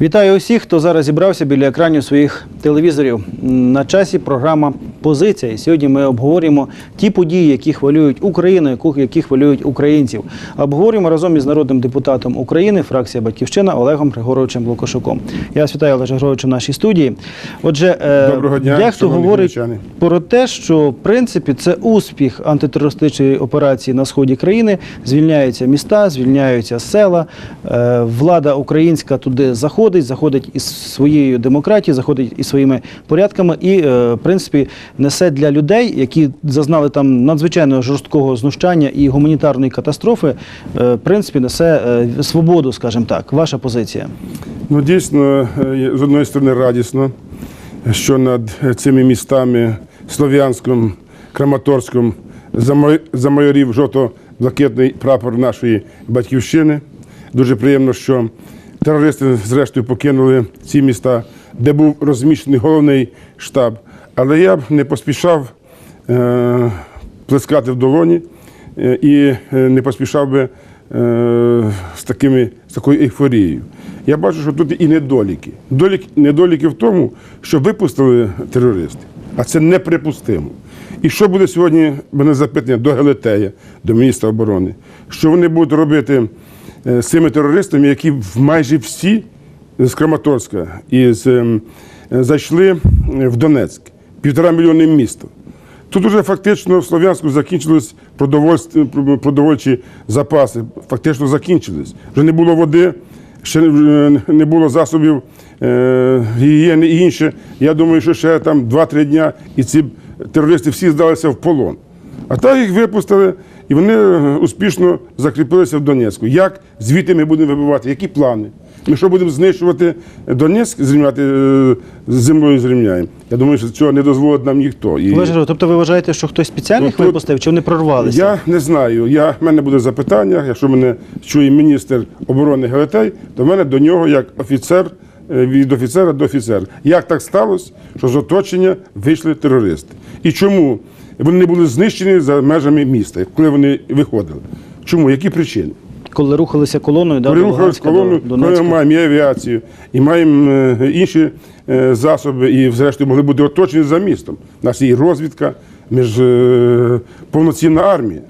Вітаю усіх, хто зараз зібрався біля екранів своїх телевізорів. На часі програма Позиція. І сьогодні ми обговорюємо ті події, які хвилюють Україну, які хвилюють українців. Обговорюємо разом із народним депутатом України, фракція Батьківщина Олегом Григоровичем Лукашуком. Я вас вітаю Олег Григорович у нашій студії. Отже, е, Доброго дня, дехто говорить про те, що в принципі це успіх антитерористичної операції на сході країни. Звільняються міста, звільняються села. Е, Влада українська туди заходить, заходить із своєю демократією, заходить із своїми порядками і, е, в принципі, несе для людей, які зазнали там надзвичайно жорсткого знущання і гуманітарної катастрофи, е, в принципі, несе е, свободу, скажімо так. Ваша позиція. Ну, дійсно, е, з одної сторони радісно, що над цими містами Слов'янськом, Краматорськом зама- замайорів жовто-блакитний прапор нашої батьківщини. Дуже приємно, що терористи, зрештою, покинули ці міста, де був розміщений головний штаб. Але я б не поспішав е, плескати в долоні е, і е, не поспішав би е, з, такими, з такою ейфорією. Я бачу, що тут і недоліки. Долік, недоліки в тому, що випустили терористів, а це неприпустимо. І що буде сьогодні мене запитання до Гелетея, до міністра оборони, що вони будуть робити е, з цими терористами, які майже всі з Краматорська і з, ем, зайшли в Донецьк, півтора місто. Тут уже фактично в Слов'янську закінчились продовольчі запаси. Фактично закінчились. Вже не було води, ще не було засобів е, гігієни і інше. Я думаю, що ще там 2-3 дня і ці терористи всі здалися в полон. А так їх випустили, і вони успішно закріпилися в Донецьку. Як звідти ми будемо вибивати? Які плани? Ми що будемо знищувати Донецьк, зрівняти е, з землею зрівняємо? Я думаю, що цього не дозволить нам ніхто. І... Григорович, тобто ви вважаєте, що хтось спеціально їх Ну, випустив, чи вони прорвалися? Я не знаю. Я, в мене буде запитання. Якщо мене чує міністр оборони Гелетей, то в мене до нього як офіцер, е, від офіцера до офіцера. Як так сталося, що з оточення вийшли терористи? І чому вони не були знищені за межами міста, коли вони виходили? Чому? Які причини? Коли рухалися колоною, да, Коли до рухалися Луганська, колону, до коли ми маємо і авіацію, і маємо е, інші е, засоби, і зрештою могли бути оточені за містом. У нас є і розвідка, ми ж е, повноцінна армія.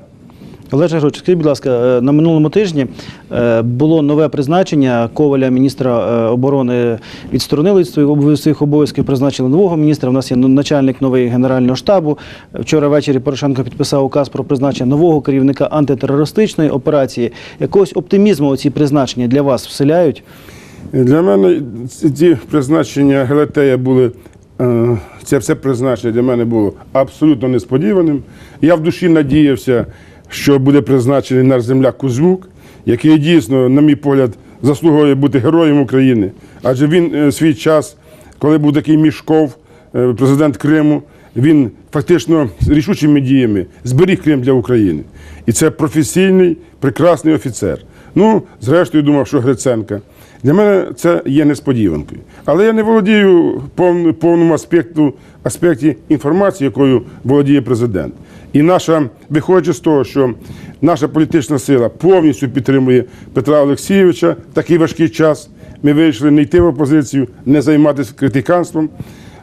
Олег Григорович, скажіть, будь ласка, е, на минулому тижні е, було нове призначення Коваля, міністра е, оборони, відсторонили від своїх обов'язків, призначили нового міністра. У нас є начальник новий генерального штабу. Вчора ввечері Порошенко підписав указ про призначення нового керівника антитерористичної операції. Якогось оптимізму ці призначення для вас вселяють? Для мене ці- призначення Гелетея були. Це все призначення для мене було абсолютно несподіваним. Я в душі надіявся, що буде призначений наш земляк Кузьмук, який дійсно, на мій погляд, заслуговує бути героєм України. Адже він е, свій час, коли був такий мішков, е, президент Криму, він фактично рішучими діями зберіг Крим для України. І це професійний, прекрасний офіцер. Ну, зрештою, думав, що Гриценка. Для мене це є несподіванкою. Але я не володію повн- повному аспекту, аспекті інформації, якою володіє президент. І наша, виходячи з того, що наша політична сила повністю підтримує Петра Олексійовича такий важкий час, ми вирішили не йти в опозицію, не займатися критиканством.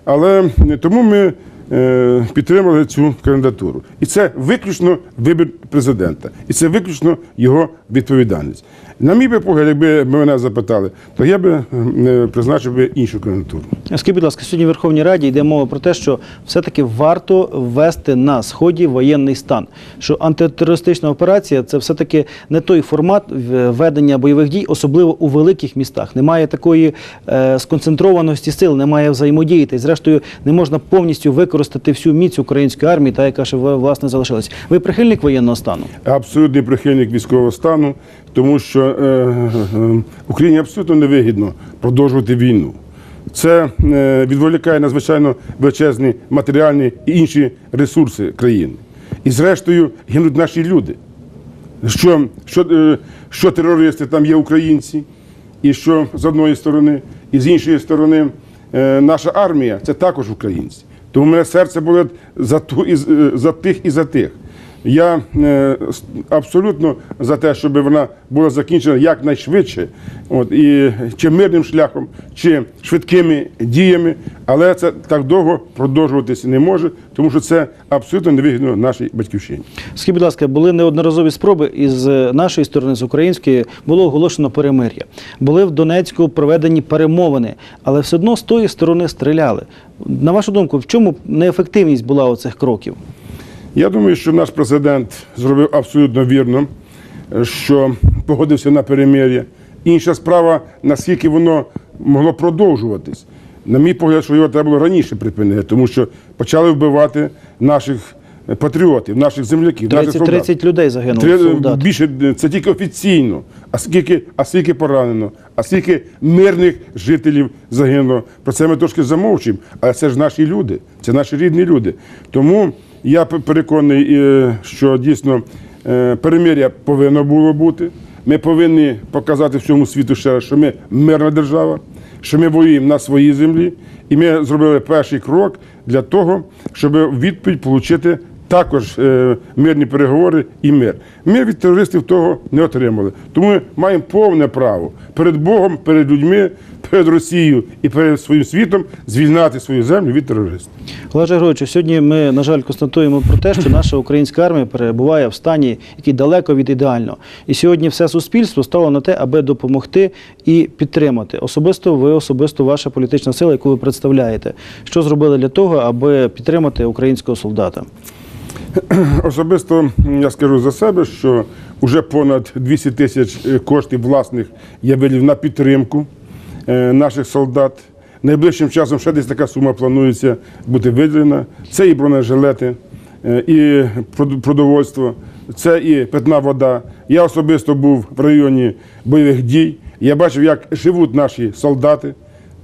Але тому ми е, підтримали цю кандидатуру. І це виключно вибір президента. І це виключно його відповідальність. На мій би погляд, якби мене запитали, то я би е, призначив би іншу кандидатуру. Скажіть, будь ласка, сьогодні в Верховній Раді йде мова про те, що все-таки варто ввести на сході воєнний стан. Що антитерористична операція це все-таки не той формат ведення бойових дій, особливо у великих містах. Немає такої е, сконцентрованості сил, немає взаємодії. Та зрештою не можна повністю використати всю міць української армії, та яка ще власне залишилась. Ви прихильник воєнного стану? Абсолютний прихильник військового стану, тому що е, е, Україні абсолютно невигідно продовжувати війну. Це е, відволікає надзвичайно величезні матеріальні і інші ресурси країни. І зрештою гинуть наші люди. Що, що, е, що терористи там є українці, і що з одної сторони, і з іншої сторони, е, наша армія це також українці. Тому мене серце болить за, ту, і, е, за тих і за тих. Я е, абсолютно за те, щоб вона була закінчена якнайшвидше, от, і чи мирним шляхом, чи швидкими діями, але це так довго продовжуватися не може, тому що це абсолютно невигідно нашій батьківщині. Скажіть, будь ласка, були неодноразові спроби із е, нашої сторони, з української, було оголошено перемир'я. Були в Донецьку проведені перемовини, але все одно з тої сторони стріляли. На вашу думку, в чому неефективність була оцих кроків? Я думаю, що наш президент зробив абсолютно вірно, що погодився на перемир'я. Інша справа, наскільки воно могло продовжуватись. На мій погляд, що його треба було раніше припинити, тому що почали вбивати наших патріотів, наших земляків, наших 30, солдат. 30 людей загинуло Три- солдат. Більше це тільки офіційно. А скільки, а скільки поранено, а скільки мирних жителів загинуло. Про це ми трошки замовчуємо. Але це ж наші люди, це наші рідні люди. Тому я переконаний, е, що дійсно е, перемир'я повинно було бути. Ми повинні показати всьому світу ще раз, що ми мирна держава, що ми воюємо на своїй землі, і ми зробили перший крок для того, щоб відповідь отримати також е, мирні переговори і мир. Ми від терористів того не отримали. Тому ми маємо повне право перед Богом, перед людьми, перед Росією і перед своїм світом звільняти свою землю від терористів. Олеже Григоровичу, сьогодні ми, на жаль, констатуємо про те, що наша українська армія перебуває в стані, який далеко від ідеального. І сьогодні все суспільство стало на те, аби допомогти і підтримати. Особисто ви, особисто ваша політична сила, яку ви представляєте. Що зробили для того, аби підтримати українського солдата? Особисто я скажу за себе, що вже понад 200 тисяч е, коштів власних я вилів на підтримку е, наших солдат. Найближчим часом ще десь така сума планується бути виділена. Це і бронежилети, е, і продовольство, це і питна вода. Я особисто був в районі бойових дій. Я бачив, як живуть наші солдати.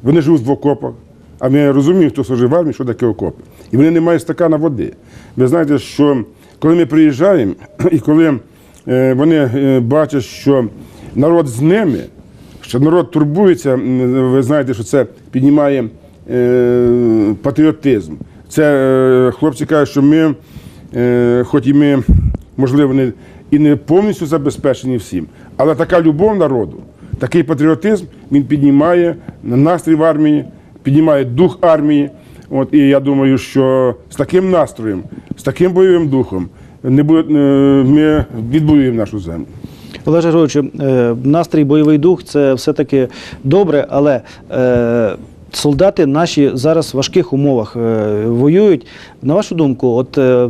Вони живуть в окопах. А ми розуміємо, хто служив в армії, що таке окопи. І вони не мають стакана води. Ви знаєте, що коли ми приїжджаємо, і коли е, вони е, бачать, що народ з ними, що народ турбується, ви знаєте, що це піднімає е, патріотизм. Це хлопці кажуть, що ми, хоч і ми, можливо, не, і не повністю забезпечені всім, але така любов народу, такий патріотизм, він піднімає настрій в армії, піднімає дух армії. От, і я думаю, що з таким настроєм, з таким бойовим духом не буде, е, ми відбудуємо нашу землю. Олеже Григоровичу, е, настрій, бойовий дух це все-таки добре, але е, солдати наші зараз в важких умовах е, воюють. На вашу думку, от е,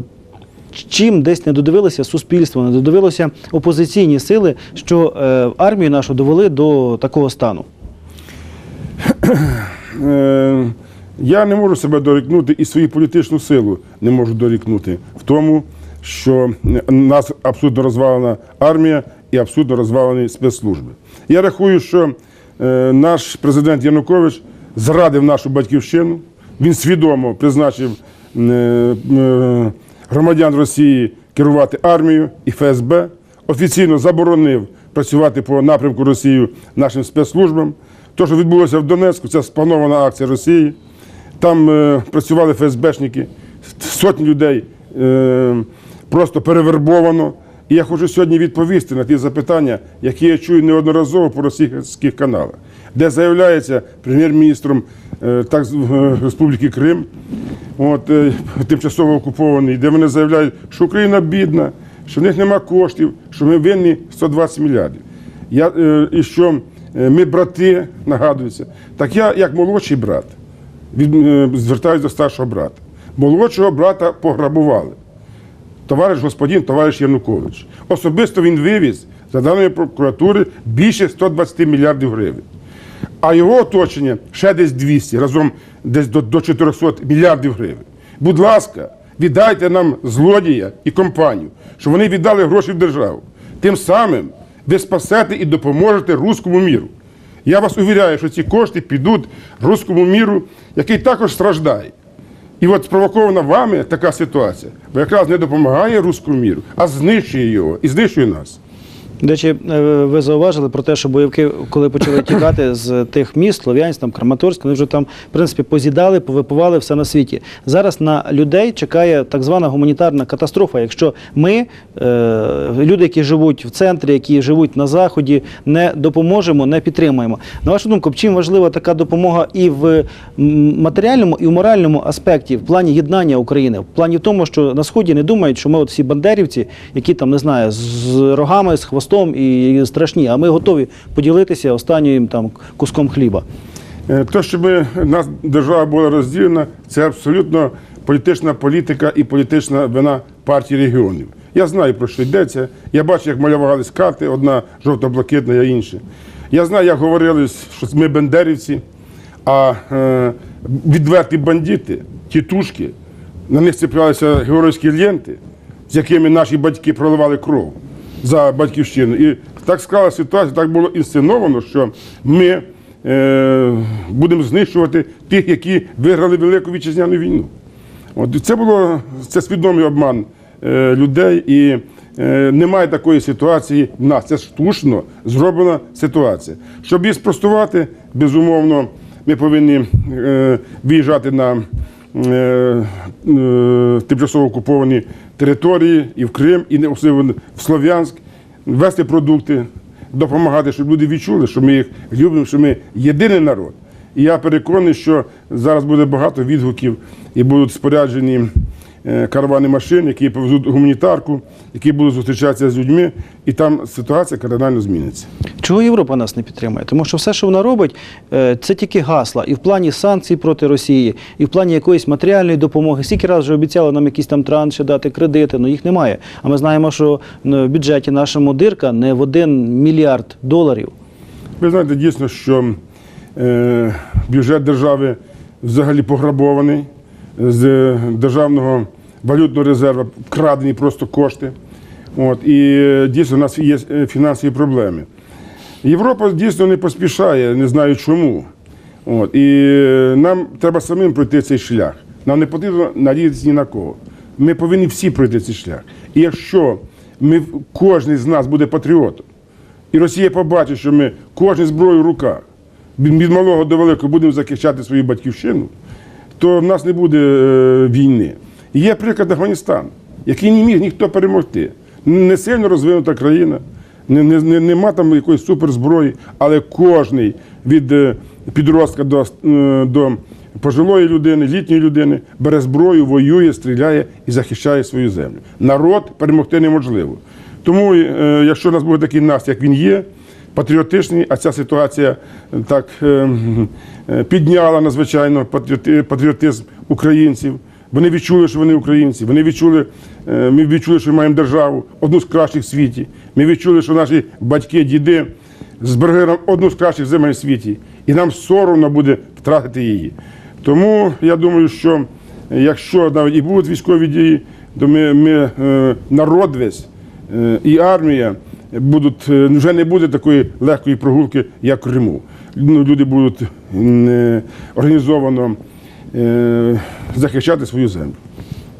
чим десь не додивилося суспільство, не додивилося опозиційні сили, що е, армію нашу довели до такого стану? Я не можу себе дорікнути і свою політичну силу не можу дорікнути в тому, що у нас абсолютно розвалена армія і абсолютно розвалені спецслужби. Я рахую, що е, наш президент Янукович зрадив нашу батьківщину. Він свідомо призначив е, е, громадян Росії керувати армією і ФСБ, офіційно заборонив працювати по напрямку Росії нашим спецслужбам. Те, що відбулося в Донецьку, це спланована акція Росії. Там е, працювали ФСБшники, сотні людей е, просто перевербовано. І я хочу сьогодні відповісти на ті запитання, які я чую неодноразово по російських каналах, де заявляється прем'єр-міністром е, так, е, Республіки Крим, от, е, тимчасово окупований, де вони заявляють, що Україна бідна, що в них нема коштів, що ми винні 120 мільярдів. Я, е, і що е, ми брати, нагадується. Так я, як молодший брат, від, е, звертаюся до старшого брата. Молодшого брата пограбували. Товариш господин, товариш Янукович. Особисто він вивіз, за даними прокуратури, більше 120 мільярдів гривень. А його оточення ще десь 200, разом десь до, до 400 мільярдів гривень. Будь ласка, віддайте нам злодія і компанію, щоб вони віддали гроші в державу. Тим самим ви спасете і допоможете руському міру. Я вас увіряю, що ці кошти підуть руському міру, який також страждає. І от спровокована вами така ситуація, бо якраз не допомагає руському міру, а знищує його і знищує нас. До речі, е, ви зауважили про те, що бойовики, коли почали тікати з тих міст, Слов'янськ, там, Краматорськ, вони вже там, в принципі, позідали, повипивали все на світі. Зараз на людей чекає так звана гуманітарна катастрофа. Якщо ми, е, люди, які живуть в центрі, які живуть на заході, не допоможемо, не підтримуємо. На вашу думку, чим важлива така допомога і в матеріальному, і в моральному аспекті, в плані єднання України, в плані тому, що на сході не думають, що ми от всі бандерівці, які там не знаю, з рогами, з хвостом і страшні, а ми готові поділитися останнім там куском хліба. Е, То, щоб нас держава була розділена, це абсолютно політична політика і політична вина партії регіонів. Я знаю, про що йдеться. Я бачу, як малювались карти, одна жовто-блакитна, а інша. Я знаю, як говорили, що ми бендерівці, а е, відверті бандити, тітушки, на них цеплялися георгійські ленти, з якими наші батьки проливали кров за батьківщину. І так склалася ситуація, так було інсценовано, що ми е, будемо знищувати тих, які виграли Велику вітчизняну війну. От це було це свідомий обман е, людей, і е, немає такої ситуації в нас. Це штучно зроблена ситуація. Щоб її спростувати, безумовно, ми повинні е, виїжджати на е, е, тимчасово окуповані території і в Крим, і не особливо в Слов'янськ, вести продукти, допомагати, щоб люди відчули, що ми їх любимо, що ми єдиний народ. І я переконаний, що зараз буде багато відгуків і будуть споряджені каравани машин, які повезуть гуманітарку, які будуть зустрічатися з людьми, і там ситуація кардинально зміниться. Чого Європа нас не підтримує? Тому що все, що вона робить, е, це тільки гасла. І в плані санкцій проти Росії, і в плані якоїсь матеріальної допомоги. Скільки разів вже обіцяли нам якісь там транші дати, кредити, але їх немає. А ми знаємо, що ну, в бюджеті нашому дирка не в один мільярд доларів. Ви знаєте, дійсно, що е, бюджет держави взагалі пограбований, з державного валютного резерву вкрадені просто кошти. От, і е, дійсно у нас є е, фінансові проблеми. Європа дійсно не поспішає, не знаю чому. От, і е, нам треба самим пройти цей шлях. Нам не потрібно надіятися ні на кого. Ми повинні всі пройти цей шлях. І якщо ми, кожен з нас буде патріотом, і Росія побачить, що ми кожен зброю в руках, від малого до великого будемо захищати свою батьківщину, то в нас не буде е, війни. Є приклад Афганістану, який не міг ніхто перемогти. Не сильно розвинута країна, не, не, не, нема там якоїсь суперзброї, але кожний від е, підростка до, е, до пожилої людини, літньої людини бере зброю, воює, стріляє і захищає свою землю. Народ перемогти неможливо. Тому, е, якщо у нас буде такий настрій, як він є, патріотичний, а ця ситуація так підняла надзвичайно патріотизм українців. Вони відчули, що вони українці. Вони відчули, е, ми відчули, що ми маємо державу, одну з кращих в світі. Ми відчули, що наші батьки, діди зберегли нам одну з кращих земель в світі, і нам соромно буде втратити її. Тому я думаю, що якщо навіть і будуть військові дії, то ми, ми е, народ весь е, і армія будуть е, вже не буде такої легкої прогулки, як в Криму. Ну, люди будуть е, організовано е, захищати свою землю.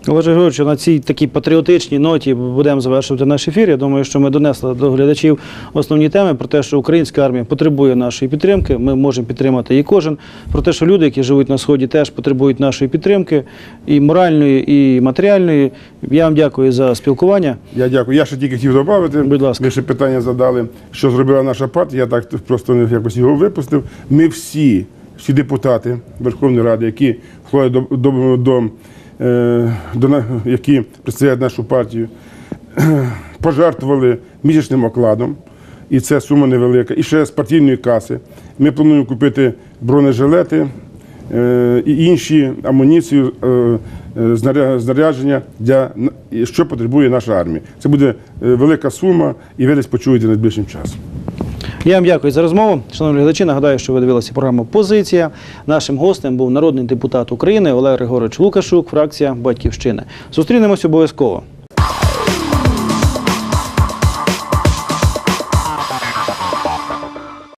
Олеже Григоровичу, на цій такій патріотичній ноті будемо завершувати наш ефір. Я думаю, що ми донесли до глядачів основні теми про те, що українська армія потребує нашої підтримки. Ми можемо підтримати її кожен. Про те, що люди, які живуть на сході, теж потребують нашої підтримки і моральної, і матеріальної. Я вам дякую за спілкування. Я дякую. Я ще тільки хотів додати. Будь ласка. Ви ще питання задали, що зробила наша партія. Я так просто не- якось його випустив. Ми всі, всі депутати Верховної Ради, які входять до, до, до, е, до які представляють нашу партію, пожертвували місячним окладом. І це сума невелика. І ще з партійної каси. Ми плануємо купити бронежилети е, і інші амуніцію, е, знарядження, для, що потребує наша армія. Це буде велика сума, і ви десь почуєте найближчим часом. Я вам дякую за розмову. Шановні глядачі, нагадаю, що ви дивилися програму Позиція. Нашим гостем був народний депутат України Олег Григорович Лукашук, фракція Батьківщини. Зустрінемось обов'язково.